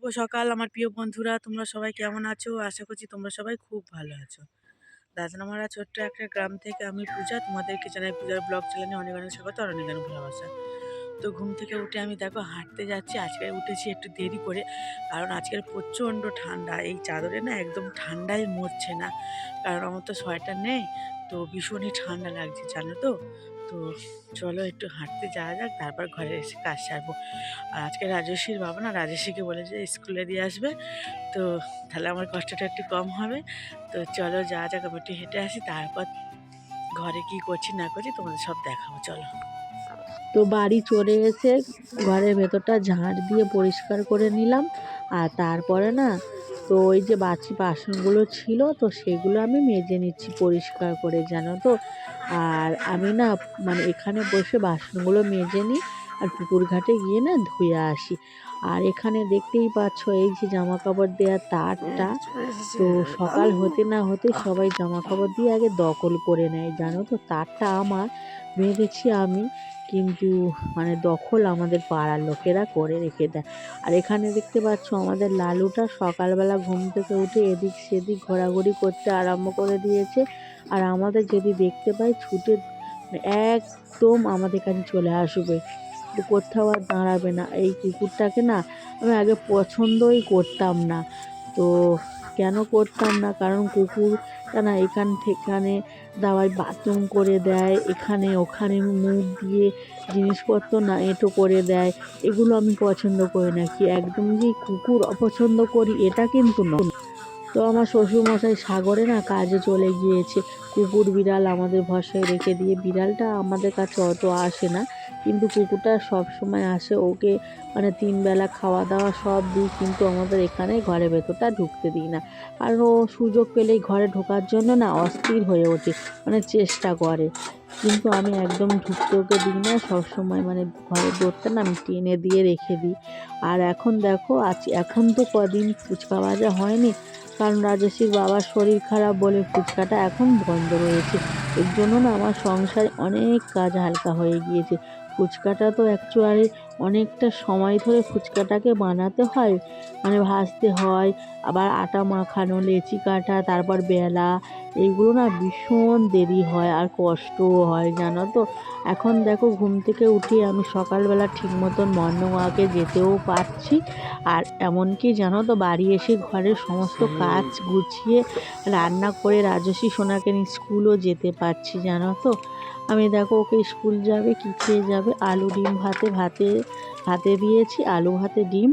শুভ সকাল আমার প্রিয় বন্ধুরা। তোমরা সবাই কেমন আছো? আশা করছি তোমরা সবাই খুব ভালো আছো। দাদনামারা ছোট্ট একটা গ্রাম থেকে আমি পূজা, তোমাদেরকে জানাই পূজার ব্লগ চ্যানেলে অনেক অনেক স্বাগত, আর অনেক অনেক ভালোবাসা। তো ঘুম থেকে উঠে আমি দেখো হাঁটতে যাচ্ছি, আজকে উঠেছি একটু দেরি করে, কারণ আজকের প্রচণ্ড ঠান্ডা। এই চাদরে না একদম ঠান্ডায় মরছে না, কারণ আমার তো সোয়েটার নেই, তো ভীষণই ঠান্ডা লাগছে, জানো তো? তো চলো একটু হাঁটতে যাওয়া যাক, তারপর ঘরে এসে কাজ সারবো। আর আজকে রাজস্বীর বাবা না রাজস্বীকে বলেছে স্কুলে দিয়ে আসবে, তো তাহলে আমার কষ্টটা একটু কম হবে। তো চলো যাওয়া যাক, আমি একটু হেঁটে আসি, তারপর ঘরে কি করছি না করছি তোমাদের সব দেখাবো, চলো। তো বাড়ি চলে এসে ঘরের ভেতরটা ঝাঁট দিয়ে পরিষ্কার করে নিলাম। আর তারপরে না, তো ওই যে বাছি বাসনগুলো ছিল, তো সেগুলো আমি মেজে নিচ্ছি পরিষ্কার করে, জানো তো? আর আমি না মানে এখানে বসে বাসনগুলো মেজে নিই আর পুকুর ঘাটে গিয়ে না ধুয়ে আসি। আর এখানে দেখতেই পাচ্ছ এই যে জামা কাপড় দেওয়ার তারটা তো সকাল হতে না হতে সবাই জামা কাপড় দিয়ে আগে দখল করে নেয় জানো তো? তারটা আমার মেরেছি আমি কিন্তু মানে দখল আমাদের পাড়ার লোকেরা করে রেখে দেয়। আর এখানে দেখতে পাচ্ছ আমাদের লালুটা সকালবেলা ঘুম থেকে উঠে এদিক সেদিক ঘোরাঘুরি করতে আরম্ভ করে দিয়েছে। আর আমাদের যদি দেখতে পাই ছুটে একদম আমাদের কাছে চলে আসবে। কোথাও আর দাঁড়াবে না। এই কুকুরটাকে না আমি আগে পছন্দই করতাম না। তো কেন করতাম না? কারণ কুকুরটা না এখান সেখানে দাওয়ায় বাথরুম করে দেয়, এখানে ওখানে মুখ দিয়ে জিনিসপত্র না এঁটো করে দেয়, এগুলো আমি পছন্দ করি না। কি একদম যে কুকুর অপছন্দ করি, এটা কিন্তু নয়। তো আমার শ্বশুরমশাই সাগরে না কাজে চলে গিয়েছে। কুকুর বিড়াল আমাদের ভরসায় রেখে দিয়ে, বিড়ালটা আমাদের কাছে অত আসে না। কিন্তু কুকুরটা সব সময় আসে, ওকে মানে তিন বেলা খাওয়া দাওয়া সব দিই, কিন্তু আমাদের এখানে ঘরের ভেতরটা ঢুকতে দিই না। কারণ ও সুযোগ পেলেই ঘরে ঢোকার জন্য না অস্থির হয়ে ওঠে মানে চেষ্টা করে। কিন্তু আমি একদম ঢুকতে ওকে দিই না, সবসময় মানে ঘরের দৌড়টা না আমি টেনে দিয়ে রেখে দিই। আর এখন দেখো, আজ এখন তো কদিন ফুচকা ভাজা হয়নি কারণ রাজশ্রীর বাবার শরীর খারাপ বলে ফুচকাটা এখন বন্ধ রয়েছে। এর জন্য না আমার সংসারে অনেক কাজ হালকা হয়ে গিয়েছে। ফুচকাটা তো অ্যাকচুয়ালি অনেকটা সময় ধরে ফুচকাটাকে বানাতে হয়। মানে ভাজতে হয় আবার আটা মাখানো লেচি কাটা তারপর বেলা এইগুলো না ভীষণ দেরি হয় আর কষ্টও হয় জানো তো? এখন দেখো ঘুম থেকে উঠে আমি সকালবেলা ঠিক মতন মর্নিং ওয়াকে যেতেও পারছি। আর এমনকি জানো তো বাড়ি এসে ঘরের সমস্ত কাজ গুছিয়ে রান্না করে রাজস্বী সোনাকে নিয়ে স্কুলও যেতে পারছি জানো তো? আমি দেখো ওকে স্কুল যাবে কী খেয়ে যাবে? আলু ডিম ভাতে ভাতে ভাতে দিয়েছি আলু ভাতে ডিম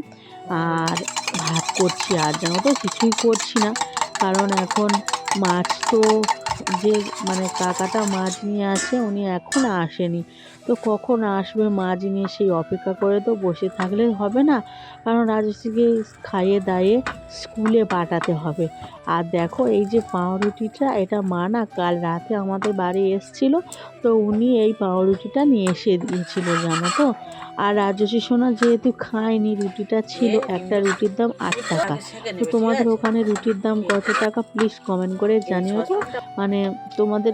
আর ভাত করছি। আর জানো তো, কিছুই করছি না। কারণ এখন মাছ তো যে মানে কাকাটা মাছ নিয়ে আসে উনি এখন আসেনি। তো কখন আসবে মাছ নিয়ে সেই অপেক্ষা করে তো বসে থাকলে হবে না। কারণ রাজস্বীকে খাইয়ে দাইয়ে স্কুলে পাঠাতে হবে। আর দেখো এই যে পাউরুটিটা এটা মা না কাল রাতে আমাদের বাড়ি এসছিল তো উনি এই পাউরুটিটা নিয়ে এসে দিয়েছিল জানো তো? আর রাজস্বী সোনা যেহেতু খায়নি রুটিটা ছিল একটা রুটির দাম আট টাকা। তো তোমাদের ওখানে রুটির দাম কত টাকা? প্লিজ কমেন্ট করে জানিও তো। মানে তোমাদের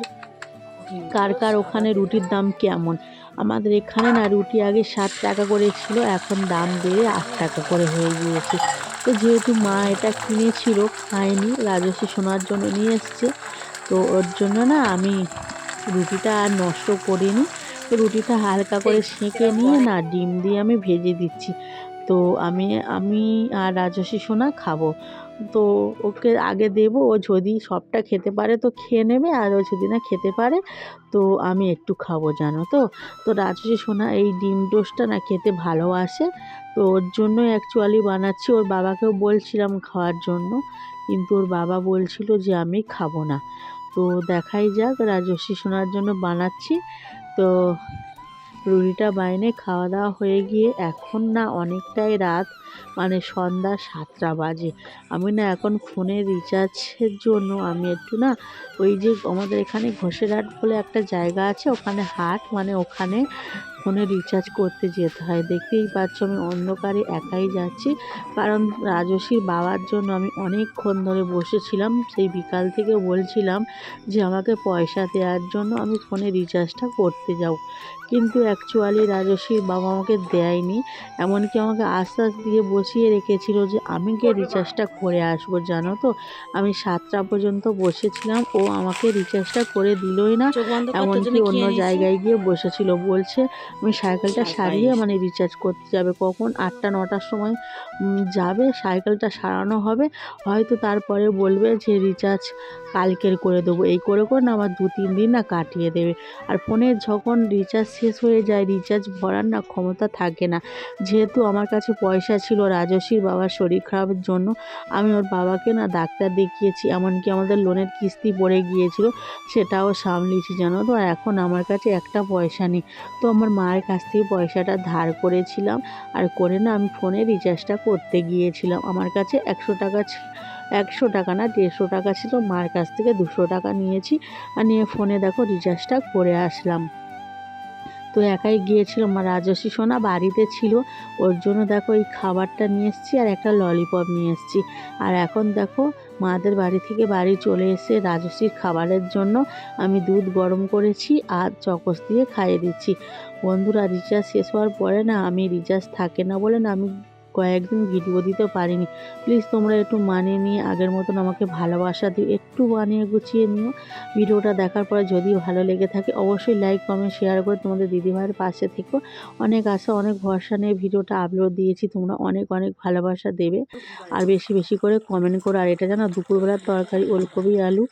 কার কার ওখানে রুটির দাম কেমন? আমাদের এখানে না রুটি আগে সাত টাকা করে ছিল এখন দাম বেড়ে আট টাকা করে হয়ে গিয়েছে। তো যেহেতু মা এটা কিনেছিল খায়নি রাজস্বী সোনার জন্য নিয়ে এসছে তো ওর জন্য না আমি রুটিটা আর নষ্ট করিনি। তো রুটিটা হালকা করে সেঁকে নিয়ে না ডিম দিয়ে আমি ভেজে দিচ্ছি। তো আমি আমি আর রাজস্বী সোনা খাব। তো ওকে আগে দেবো, ও যদি সবটা খেতে পারে তো খেয়ে নেবে, আর ও যদি না খেতে পারে তো আমি একটু খাব, জানো তো? তো রাজস্বী সোনা, এই ডিম টোস্টটা না খেতে ভালোবাসে, তো ওর জন্য অ্যাকচুয়ালি বানাচ্ছি। ওর বাবাকেও বলছিলাম খাওয়ার জন্য, কিন্তু ওর বাবা বলছিল যে আমি খাব না। তো দেখাই যাক রাজস্বী সোনার জন্য বানাচ্ছি। তো রুটিটা বাইনে খাওয়া দাওয়া হয়ে গিয়ে এখন না অনেকটাই রাত মানে সন্ধ্যা সাতটা বাজে। আমি না এখন ফোনে রিচার্জের জন্য আমি একটু না ওই যে আমাদের এখানে ঘোষেরহাট বলে একটা জায়গা আছে, ওখানে হাট মানে ওখানে ফোনে রিচার্জ করতে যেতে হয়। দেখতেই পাচ্ছ আমি অন্ধকারে একাই যাচ্ছি। কারণ রাজস্বীর বাবার জন্য আমি অনেকক্ষণ ধরে বসেছিলাম। সেই বিকাল থেকে বলছিলাম যে আমাকে পয়সা দেওয়ার জন্য আমি ফোনে রিচার্জটা করতে যাও। কিন্তু অ্যাকচুয়ালি রাজস্বীর বাবা আমাকে দেয়নি। এমনকি আমাকে আশ্বাস দিয়ে বসিয়ে রেখেছিল যে আমি গিয়ে রিচার্জটা করে আসব জানো তো? আমি সাতটা পর্যন্ত বসেছিলাম। ও আমাকে রিচার্জটা করে দিলই না। এমনকি অন্য জায়গায় গিয়ে বসেছিল। বলছে আমি সাইকেলটা সারিয়ে মানে রিচার্জ করতে যাবে। কখন আটটা নটার সময় যাবে সাইকেলটা সারানো হবে। হয়তো তারপরে বলবে যে রিচার্জ কালকের করে দেবো। এই করে করে না আমার দু তিন দিন না কাটিয়ে দেবে। আর ফোনের যখন রিচার্জ শেষ হয়ে যায় রিচার্জ ভরার না ক্ষমতা থাকে না। যেহেতু আমার কাছে পয়সা ছিল রাজস্বীর বাবার শরীর খারাপের জন্য আমি ওর বাবাকে না ডাক্তার দেখিয়েছি। এমনকি আমাদের লোনের কিস্তি পড়ে গিয়েছিল সেটাও সামলিয়েছি জানো তো। আর এখন আমার কাছে একটা পয়সা নেই। তো আমার মায়ের কাছ থেকে পয়সাটা ধার করেছিলাম আর করে না আমি ফোনে রিচার্জটা করতে গিয়েছিলাম। আমার কাছে একশো টাকা ছিল একশো টাকা না দেড়শো টাকা ছিল। মার কাছ থেকে দুশো টাকা নিয়েছি আর নিয়ে ফোনে দেখো রিচার্জটা করে আসলাম। তো একাই গিয়েছিল। আমার রাজস্বী সোনা বাড়িতে ছিল। ওর জন্য দেখো এই খাবারটা নিয়ে এসেছি আর একটা ললিপপ নিয়ে এসেছি। আর এখন দেখো মাদের বাড়ি থেকে বাড়ি চলে এসে রাজস্বীর খাবারের জন্য আমি দুধ গরম করেছি আর চকস দিয়ে খাইয়ে দিচ্ছি। বন্ধুরা রিচার্জ শেষ হওয়ার পরে না আমি রিচার্জ থাকে না বলে না আমি কয়েকদিন ভিডিও দিতে পারিনি। প্লিজ তোমরা একটু মানিয়ে নিয়ে আগের মতন আমাকে ভালোবাসা দিও একটু বানিয়ে গুছিয়ে নিও। ভিডিওটা দেখার পরে যদি ভালো লেগে থাকে, অবশ্যই লাইক কমেন্ট শেয়ার করে তোমাদের দিদিভাইয়ের পাশে থেকো। অনেক আশা, অনেক ভরসা নিয়ে ভিডিওটা আপলোড দিয়েছি। তোমরা অনেক অনেক ভালোবাসা দেবে। আর বেশি বেশি করে কমেন্ট করো। আর এটা জানো, দুপুরবেলার তরকারি ওলকপি আলু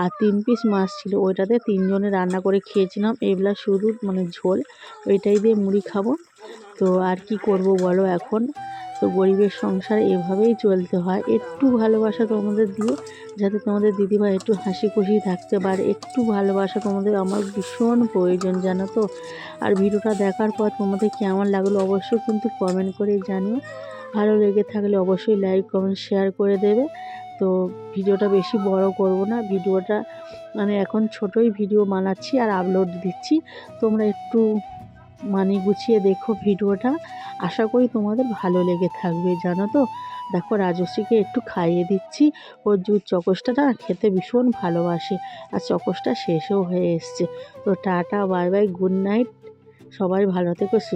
আর তিন পিস মাছ ছিল। ওইটাতে তিনজনে রান্না করে খেয়েছিলাম। এইগুলা শুধু মানে ঝোল, ওইটাই দিয়ে মুড়ি খাব। তো আর কি করব বলো এখন? তো গরিবের সংসার এভাবেই চলতে হয়। একটু ভালোবাসা তোমাদের দিও যাতে তোমাদের দিদিভাই একটু হাসি খুশি থাকতে পারে। একটু ভালোবাসা তোমাদের আমার ভীষণ প্রয়োজন, জানো তো? আর ভিডিওটা দেখার পর তোমাদের কেমন লাগল অবশ্যই কিন্তু কমেন্ট করে জানিও। ভালো লেগে থাকলে অবশ্যই লাইক কমেন্ট শেয়ার করে দেবে। তো ভিডিওটা বেশি বড় করব না। ভিডিওটা মানে এখন ছোটই ভিডিও বানাচ্ছি আর আপলোড দিচ্ছি। তোমরা একটু মানে গুছিয়ে দেখো ভিডিওটা। আশা করি তোমাদের ভালো লেগে থাকবে, জানো তো? দেখো, রাজশ্রীকে একটু খাইয়ে দিচ্ছি। ওর জুর চকসটা না খেতে ভীষণ ভালোবাসে আর চকসটা শেষও হয়ে এসছে। তো tata, bye bye, good night. সবাই ভালো থেকো, সুস্থ